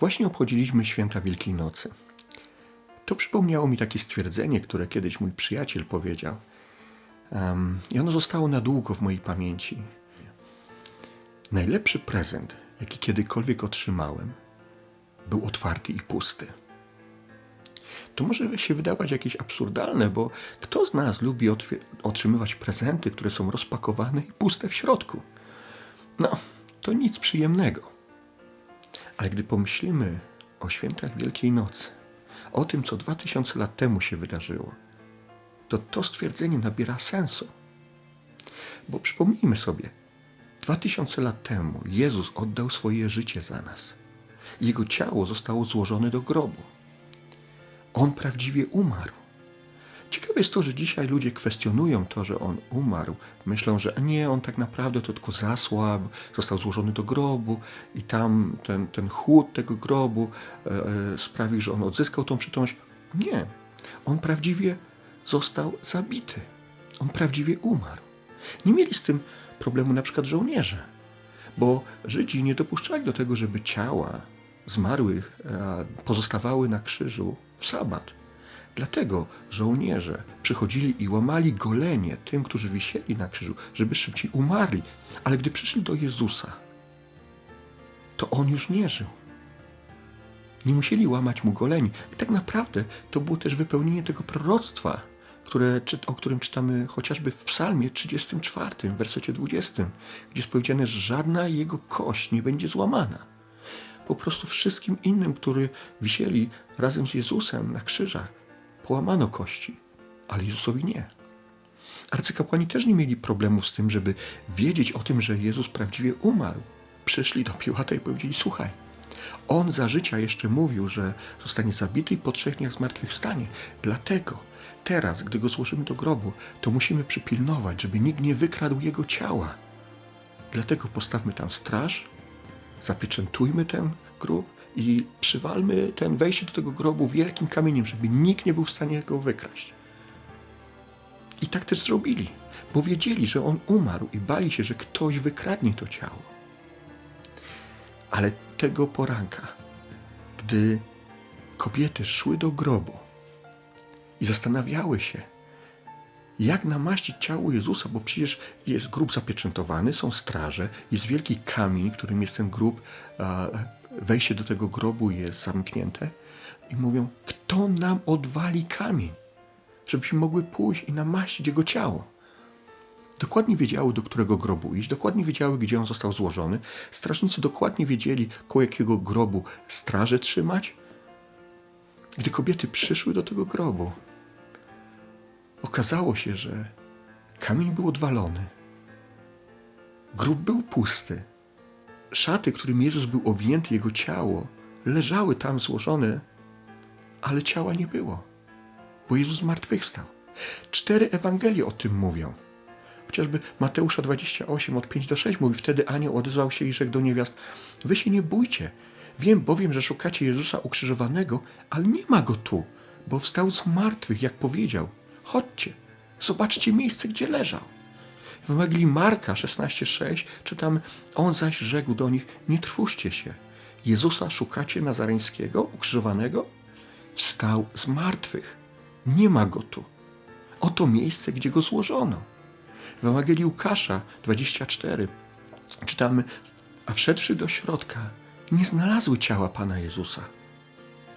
Właśnie obchodziliśmy święta Wielkiej Nocy. To przypomniało mi takie stwierdzenie, które kiedyś mój przyjaciel powiedział. Em, I ono zostało na długo w mojej pamięci. Najlepszy prezent, jaki kiedykolwiek otrzymałem, był otwarty i pusty. To może się wydawać jakieś absurdalne, bo kto z nas lubi otrzymywać prezenty, które są rozpakowane i puste w środku? No, to nic przyjemnego. Ale gdy pomyślimy o świętach Wielkiej Nocy, o tym, co dwa tysiące lat temu się wydarzyło, to to stwierdzenie nabiera sensu. Bo przypomnijmy sobie, dwa tysiące lat temu Jezus oddał swoje życie za nas. Jego ciało zostało złożone do grobu. On prawdziwie umarł. Ciekawe jest to, że dzisiaj ludzie kwestionują to, że on umarł. Myślą, że nie, on tak naprawdę to tylko zasłabł, został złożony do grobu i tam ten, ten chłód tego grobu e, e, sprawił, że on odzyskał tą przytomność. Nie, on prawdziwie został zabity. On prawdziwie umarł. Nie mieli z tym problemu na przykład żołnierze, bo Żydzi nie dopuszczali do tego, żeby ciała zmarłych e, pozostawały na krzyżu w sabat. Dlatego żołnierze przychodzili i łamali golenie tym, którzy wisieli na krzyżu, żeby szybciej umarli. Ale gdy przyszli do Jezusa, to on już nie żył. Nie musieli łamać mu goleni. I tak naprawdę to było też wypełnienie tego proroctwa, które, o którym czytamy chociażby w Psalmie 34, w wersecie 20, gdzie jest powiedziane, że żadna jego kość nie będzie złamana. Po prostu wszystkim innym, którzy wisieli razem z Jezusem na krzyżach, połamano kości, ale Jezusowi nie. Arcykapłani też nie mieli problemu z tym, żeby wiedzieć o tym, że Jezus prawdziwie umarł. Przyszli do Piłata i powiedzieli: Słuchaj, on za życia jeszcze mówił, że zostanie zabity i po trzech dniach zmartwychwstanie. Dlatego teraz, gdy go złożymy do grobu, to musimy przypilnować, żeby nikt nie wykradł jego ciała. Dlatego postawmy tam straż, zapieczętujmy ten grób i przywalmy ten wejście do tego grobu wielkim kamieniem, żeby nikt nie był w stanie go wykraść. I tak też zrobili, bo wiedzieli, że on umarł i bali się, że ktoś wykradnie to ciało. Ale tego poranka, gdy kobiety szły do grobu i zastanawiały się, jak namaścić ciało Jezusa, bo przecież jest grób zapieczętowany, są straże, jest wielki kamień, którym jest ten grób, wejście do tego grobu jest zamknięte i mówią, kto nam odwali kamień, żebyśmy mogły pójść i namaścić jego ciało. Dokładnie wiedziały, do którego grobu iść, dokładnie wiedziały, gdzie on został złożony. Strażnicy dokładnie wiedzieli, koło jakiego grobu straże trzymać. Gdy kobiety przyszły do tego grobu, okazało się, że kamień był odwalony, grób był pusty, szaty, którym Jezus był owinięty, jego ciało, leżały tam złożone, ale ciała nie było, bo Jezus zmartwychwstał. Cztery Ewangelie o tym mówią. Chociażby Mateusza 28 od 5 do 6 mówi, wtedy anioł odezwał się i rzekł do niewiast, wy się nie bójcie, wiem bowiem, że szukacie Jezusa ukrzyżowanego, ale nie ma Go tu, bo wstał z martwych, jak powiedział. Chodźcie, zobaczcie miejsce, gdzie leżał. W Ewangelii Marka 16,6 czytamy, on zaś rzekł do nich, nie trwóżcie się, Jezusa szukacie Nazareńskiego, ukrzyżowanego? Wstał z martwych, nie ma Go tu. Oto miejsce, gdzie Go złożono. W Ewangelii Łukasza 24 czytamy, a wszedłszy do środka, nie znalazły ciała Pana Jezusa.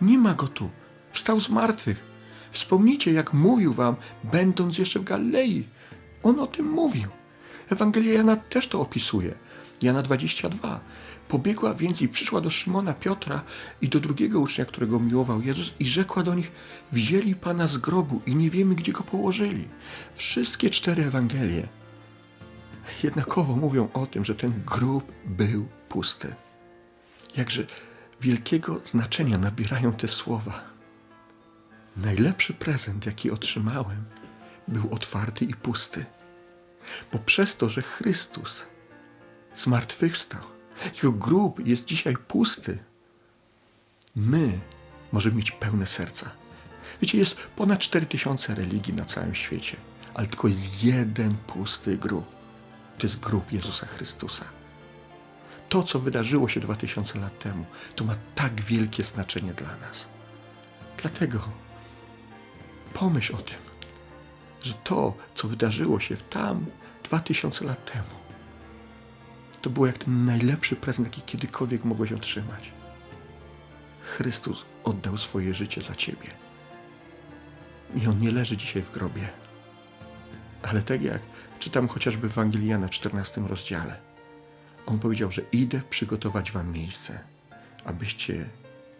Nie ma go tu. Wstał z martwych. Wspomnijcie, jak mówił wam, będąc jeszcze w Galilei. On o tym mówił. Ewangelia Jana też to opisuje. Jana 22. Pobiegła więc i przyszła do Szymona Piotra i do drugiego ucznia, którego miłował Jezus i rzekła do nich, wzięli Pana z grobu i nie wiemy, gdzie go położyli. Wszystkie cztery Ewangelie jednakowo mówią o tym, że ten grób był pusty. Jakże wielkiego znaczenia nabierają te słowa. Najlepszy prezent, jaki otrzymałem, był otwarty i pusty. Bo przez to, że Chrystus zmartwychwstał, jego grób jest dzisiaj pusty, my możemy mieć pełne serca. Wiecie, jest ponad 4000 religii na całym świecie, ale tylko jest jeden pusty grób. To jest grób Jezusa Chrystusa. to, co wydarzyło się 2000 lat temu, to ma tak wielkie znaczenie dla nas. Dlatego pomyśl o tym, że to, co wydarzyło się tam 2000 lat temu, to było jak ten najlepszy prezent, jaki kiedykolwiek mogłeś otrzymać. Chrystus oddał swoje życie za ciebie. I on nie leży dzisiaj w grobie. Ale tak jak czytam chociażby w Ewangelii Jana w 14 rozdziale, on powiedział, że idę przygotować wam miejsce, abyście,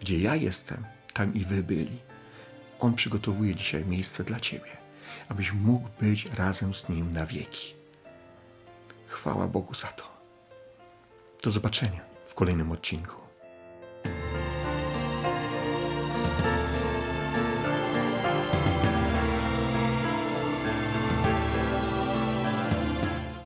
gdzie ja jestem, tam i wy byli. On przygotowuje dzisiaj miejsce dla ciebie, abyś mógł być razem z nim na wieki. Chwała Bogu za to. Do zobaczenia w kolejnym odcinku.